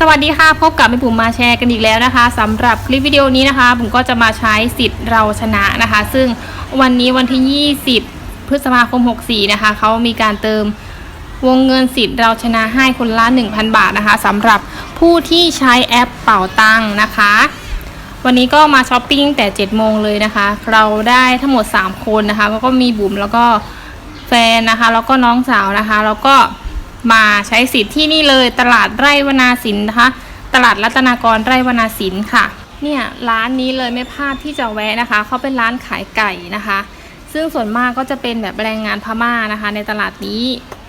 สวัสดีค่ะพบกับแม่บุ๋มมาแชร์กันอีกแล้วนะคะสำหรับคลิปวิดีโอนี้นะคะบุ๋มก็จะมาใช้สิทธิ์เราชนะนะคะ ซึ่งวันนี้วันที่ 20 พฤษภาคม 64 นะคะเขามีการเติมวงเงินสิทธิ์เราชนะให้คนละ 1,000 บาทนะคะสำหรับผู้ที่ใช้แอปเป่าตังค์นะคะ วันนี้ก็มาช้อปปิ้งแต่ 7 โมงเลยนะคะ เราได้ทั้งหมด 3 คนนะคะ ก็มีบุ๋มแล้วก็แฟนนะคะ แล้วก็น้องสาวนะคะ แล้วก็ มาใช้สิทธิ์ที่นี่เลยตลาดไร่วนาสินนะคะ ตลาดรัตนากรไร่วนาสินค่ะ เนี่ยร้านนี้เลยไม่พลาดที่จะแวะนะคะเขาเป็นร้านขายไก่นะคะ ซึ่งส่วนมากก็จะเป็นแบบแรงงานพม่านะคะ ในตลาดนี้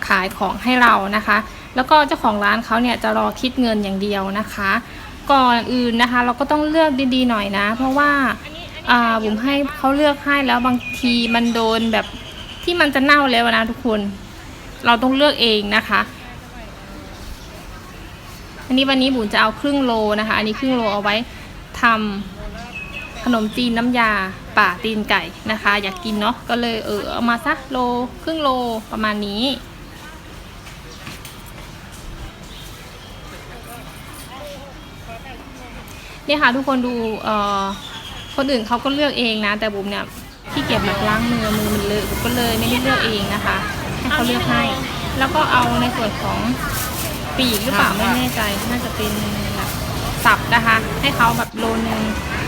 ขายของให้เรานะคะ แล้วก็เจ้าของร้านเขาเนี่ยจะรอคิดเงินอย่างเดียวนะคะ ก่อนอื่นนะคะ เราก็ต้องเลือกดีๆหน่อยนะ เพราะว่าอ่าบุ๋มให้เขาเลือกให้แล้วบางทีมันโดนแบบที่มันจะเน่าแล้วนะทุกคน เราต้องเลือกเองนะคะ อันนี้วันนี้บุ๋มจะเอาครึ่งโลนะคะ อันนี้ครึ่งโลเอาไว้ทำขนมจีนน้ำยาป่าตีนไก่นะคะ อยากกินเนาะก็เลยเออเอามาสักโลครึ่งโลประมาณนี้เนี่ยค่ะทุกคนดูเอ่อคนอื่นเขาก็เลือกเองนะ แต่บุ๋มเนี่ยที่เก็บแบบล้างมือมือมันเลอะบุ๋มก็เลยไม่ได้เลือกเองนะคะ ให้เขาเลือกให้ แล้วก็เอาในส่วนของปีกหรือเปล่าไม่แน่ใจ น่าจะเป็นแบบสับนะคะ ให้เขาแบบโลนึง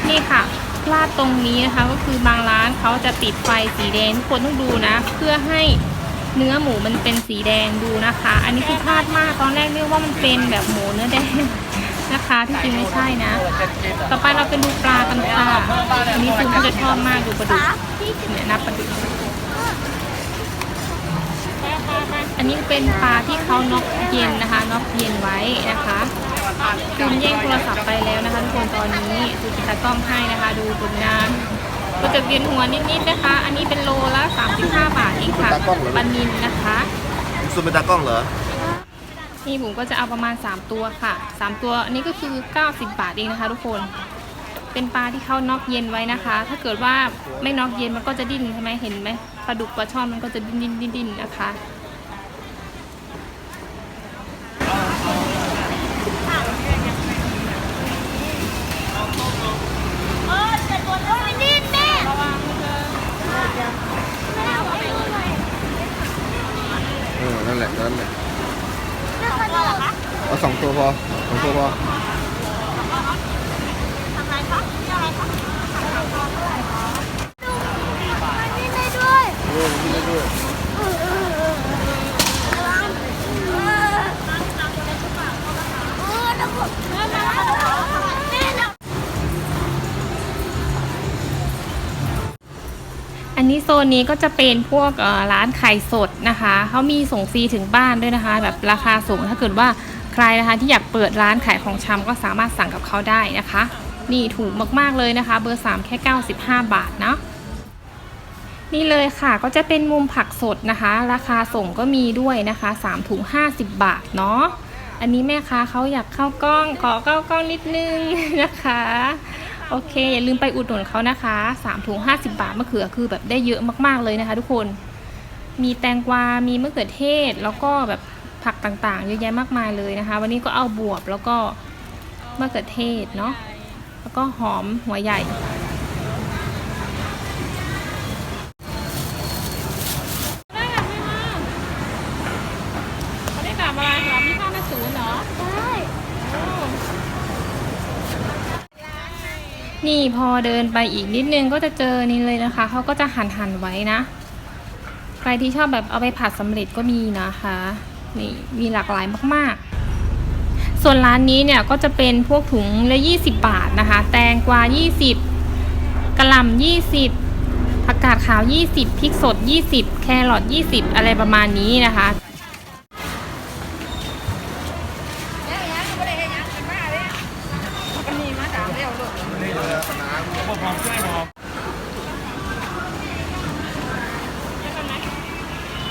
นี่ค่ะพลาดตรงนี้นะคะ ก็คือบางร้านเขาจะติดไฟสีแดงทุกคนต้องดูนะ เพื่อให้เนื้อหมูมันเป็นสีแดงดูนะคะ อันนี้คือพลาดมากตอนแรกเรียกว่ามันเป็นแบบหมูเนื้อแดงนะคะที่จริงไม่ใช่นะ ต่อไปเราเป็นดูปลากันค่ะอันนี้คือมันจะชอบมากดูปลาดุกเนี่ยนับปลาดุก อันนี้เป็นปลาที่เขาน็อกเย็นนะคะน็อกเย็นไว้นะคะคุณแย่งโทรศัพท์ไปแล้วนะคะทุกคนตอนนี้ดูติดตากล้องให้นะคะ ดูผลงานก็จะเวียนหัวนิดๆนะคะ อันนี้เป็นโลละ35 บาทเองค่ะปลานินนะคะซูมเป็นตากล้องเหรอนี่บุ๋มก็จะเอาประมาณ 3 ตัวค่ะ 3 ตัวอันนี้ก็คือ 90 บาทเองนะคะ ทุกคน เป็นปลาที่เขาน็อกเย็นไว้นะคะ ถ้าเกิดว่าไม่น็อกเย็นมันก็จะดิ้นใช่ไหมเห็นไหมปลาดุกปลาช่อนมันก็จะดิ้นดิ้นดิ้นดิ้นนะคะ เออจะตัวโอ้ยดิ้นแม่แม่เอาไปดูหน่อย เออ นั่นแหละ นั่นแหละ แม่ขอดูเหรอคะ เอา สองตัวพอสองตัวพอทำอะไรคะนี่อะไรคะดูมันดิ้นได้ด้วยเออกินได้ด้วยเออเออเออระวังเออเออแล้วก็แม่มาแม่นะอันนี้โซนนี้ก็จะเป็นพวกร้านไข่สดนะคะ เขามีส่งฟรีถึงบ้านด้วยนะคะ แบบราคาสูงถ้าเกิดว่า รนะคะ ที่อยากเปิดร้านขายของชำก็สามารถสั่งกับเขาได้นะคะ นี่ถูกมากๆเลยนะคะ เบอร์ 3 แค่ 95 บาทเนาะนี่เลยค่ะก็จะเป็นมุมผักสดนะคะ ราคาส่งก็มีด้วยนะคะ3ถุง50 บาทเนาะอันนี้แม่ค้าเขาอยากเข้ากล้องขอเข้ากล้องนิดนึงนะคะโอเคอย่าลืมไปอุดหนุนเขานะคะ3ถุง50 บาทมะเขือคือแบบได้เยอะมากๆเลยนะคะ ทุกคน มีแตงกวา มีมะเขือเทศ แล้วก็แบบ ผักต่างๆ เยอะแยะมากมายเลยนะคะ วันนี้ก็เอาบวบแล้วก็มะเขือเทศเนาะแล้วก็หอมหัวใหญ่ได้ไม่มาเขาได้กลับอะไรเหรอมีค่าหน้าสูนเหรอได้นี่พอเดินไปอีกนิดนึงก็จะเจอนี่เลยนะคะ เขาก็จะหั่นหั่นไว้นะ ใครที่ชอบแบบเอาไปผัดสำเร็จก็มีนะคะ นี่มีหลากหลายมากๆ ส่วนร้านนี้เนี่ยก็จะเป็นพวกถุงละ 20 บาทนะคะ แตงกวา 20กระหล่ำ20ผักกาดขาว 20พริกสด 20 แครอท20 อะไรประมาณนี้นะคะ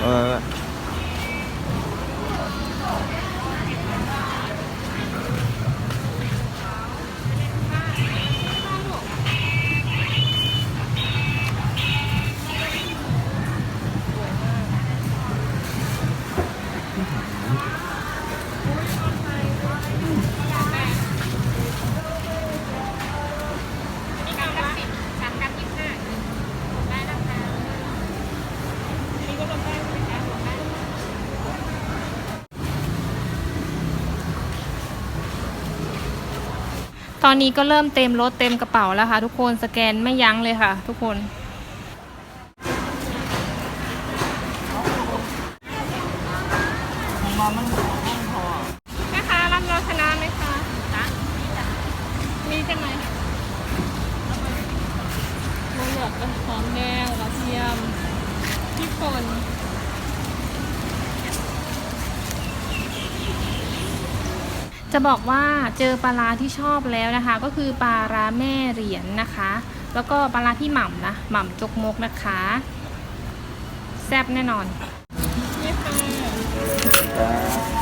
เออ อนนี้ก็เริ่มเต็มรถเต็มกระเป๋าแล้วค่ะ ทุกคนสแกนไม่ยั้งเลยค่ะ ทุกคน แม่ค้ารับเราชนะไหมคะจ๊ะมีใช่ไหมโมเหลือกกับหอมแดงกระเทียมพริกป่น จะบอกว่าเจอปลาร้าที่ชอบแล้วนะคะ ก็คือปลาร้าแม่เหรียญนะคะ แล้วก็ปลาร้าที่หม่ำนะหม่ำจกมกนะคะ แซ่บแน่นอนนี่ค่ะ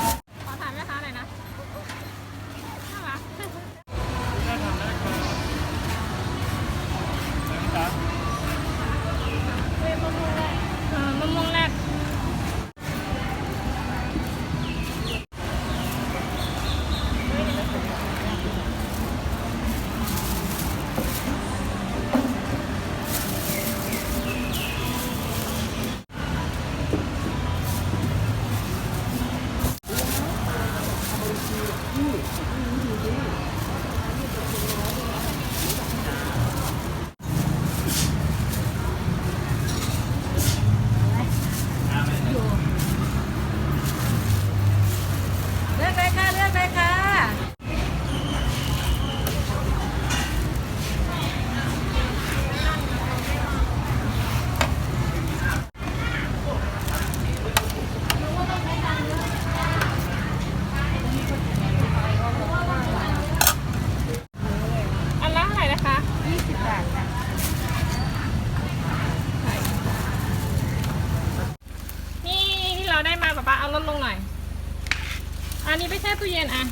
นนี้ไปแช่ตู้เย็นอะ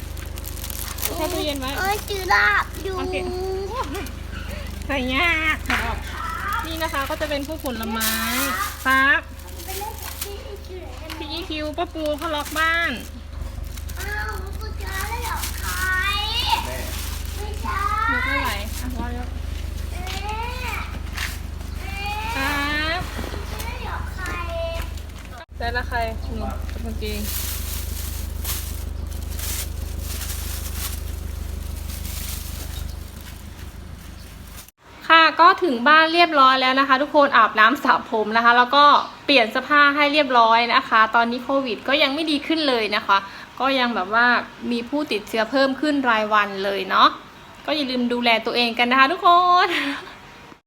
ไปแช่ตู้เย็นไว้ เอ้ยจืดลาบอยู่โอเค ใส่ยากครับนี่นะคะก็จะเป็นพวกผลไม้ซับพีคิวป้าปูเขาล็อกบ้าน อ้าวกูจะได้หรอใครไม่ใช่ยกไม่ไหวอะรอยกเอ๊ะเอ๊ะครับจะได้หรอใครแต่ละใครหนูเมื่อกี้ค่ะ ก็ถึงบ้านเรียบร้อยแล้วนะคะ ทุกคนอาบน้ำสระผมนะคะ แล้วก็เปลี่ยนเสื้อผ้าให้เรียบร้อยนะคะ ตอนนี้โควิดก็ยังไม่ดีขึ้นเลยนะคะ ก็ยังแบบว่ามีผู้ติดเชื้อเพิ่มขึ้นรายวันเลยเนาะก็อย่าลืมดูแลตัวเองกันนะคะ ทุกคน